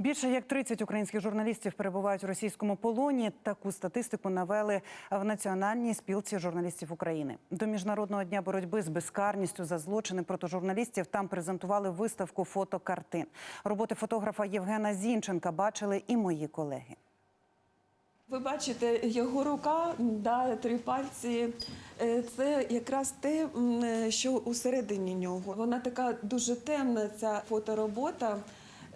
Більше як 30 українських журналістів перебувають у російському полоні. Таку статистику навели в Національній спілці журналістів України. До міжнародного дня боротьби з безкарністю за злочини проти журналістів там презентували виставку фотокартин. Роботи фотографа Євгена Зінченка бачили і мої колеги. Ви бачите, його рука, да, три пальці. е, Це якраз те, е, що усередині нього. Вона така дуже темна, ця фоторобота.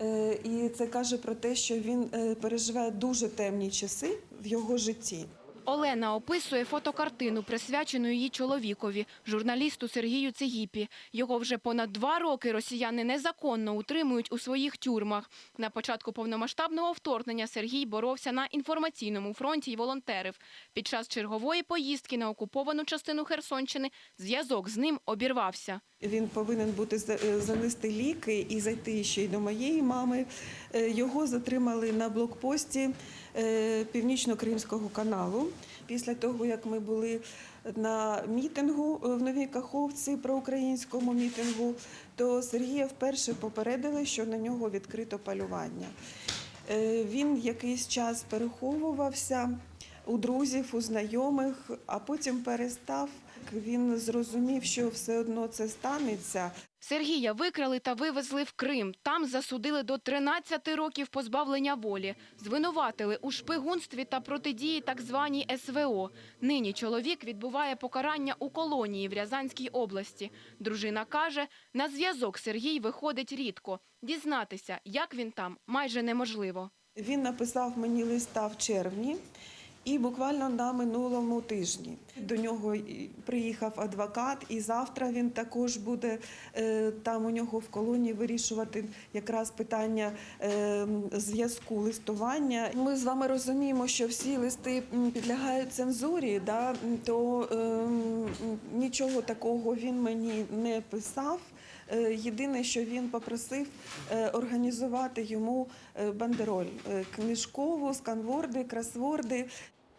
Е, І це каже про те, що він е, переживає дуже темні часи в його житті. Олена описує фотокартину, присвячену її чоловікові, журналісту Сергію Цегіпі. Його вже понад два роки росіяни незаконно утримують у своїх тюрмах. На початку повномасштабного вторгнення Сергій боровся на інформаційному фронті і волонтерив. Під час чергової поїздки на окуповану частину Херсонщини зв'язок з ним обірвався. Він повинен бути е, занести ліки і зайти ще й до моєї мами. Е, Його затримали на блокпості е, Північно-Кримського каналу. Після того, як ми були на мітингу е, в Новій Каховці, проукраїнському мітингу, то Сергія вперше попередили, що на нього відкрито полювання. Е, Він якийсь час переховувався у друзів, у знайомих, а потім перестав. Він зрозумів, що все одно це станеться. Сергія викрали та вивезли в Крим. Там засудили до 13 років позбавлення волі. Звинуватили у шпигунстві та протидії так званій СВО. Нині чоловік відбуває покарання у колонії в Рязанській області. Дружина каже, на зв'язок Сергій виходить рідко. Дізнатися, як він там, майже неможливо. Він написав мені листа в червні. І буквально на минулому тижні до нього приїхав адвокат, і завтра він також буде е, там у нього в колонії вирішувати якраз питання е, зв'язку листування. Ми з вами розуміємо, що всі листи підлягають цензурі, да, то е, нічого такого він мені не писав. Е, Єдине, що він попросив організувати йому бандероль книжкову, сканворди, кросворди.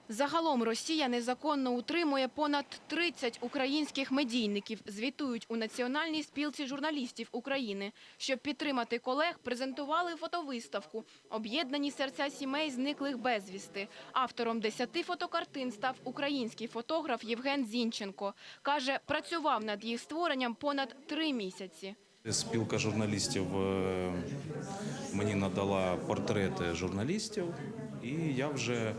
Загалом Росія незаконно утримує понад 30 українських медійників, звітують у Національній спілці журналістів України. Щоб підтримати колег, презентували фотовиставку «Об'єднані серця сімей зниклих безвісти». Автором 10 фотокартин став український фотограф Євген Зінченко. Каже, працював над їх створенням понад три місяці. Спілка журналістів е, мені надала портрети журналістів, і я вже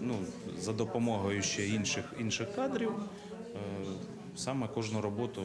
ну, за допомогою ще інших, інших кадрів е, саме кожну роботу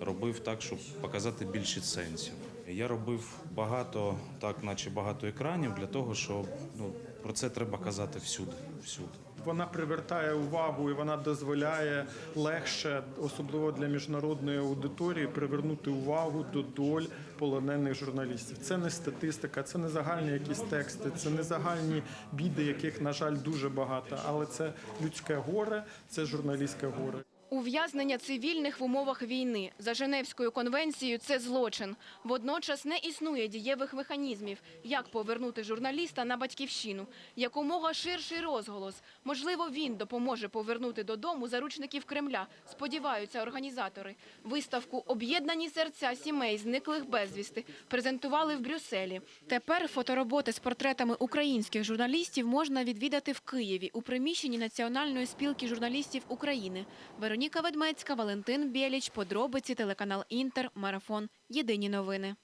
робив так, щоб показати більше сенсів. Я робив багато, так наче багато екранів для того, щоб ну, про це треба казати всюди. всюди. Вона привертає увагу і вона дозволяє легше, особливо для міжнародної аудиторії, привернути увагу до доль полонених журналістів. Це не статистика, це не загальні якісь тексти, це не загальні біди, яких, на жаль, дуже багато, але це людське горе, це журналістське горе. Ув'язнення цивільних в умовах війни за Женевською конвенцією – це злочин. Водночас не існує дієвих механізмів, як повернути журналіста на батьківщину. Якомога ширший розголос. Можливо, він допоможе повернути додому заручників Кремля, сподіваються організатори. Виставку «Об'єднані серця сімей зниклих безвісти» презентували в Брюсселі. Тепер фотороботи з портретами українських журналістів можна відвідати в Києві у приміщенні Національної спілки журналістів України. Вероніка Ведмецька, Валентин Біліч, подробиці, телеканал Інтер, Марафон. Єдині новини.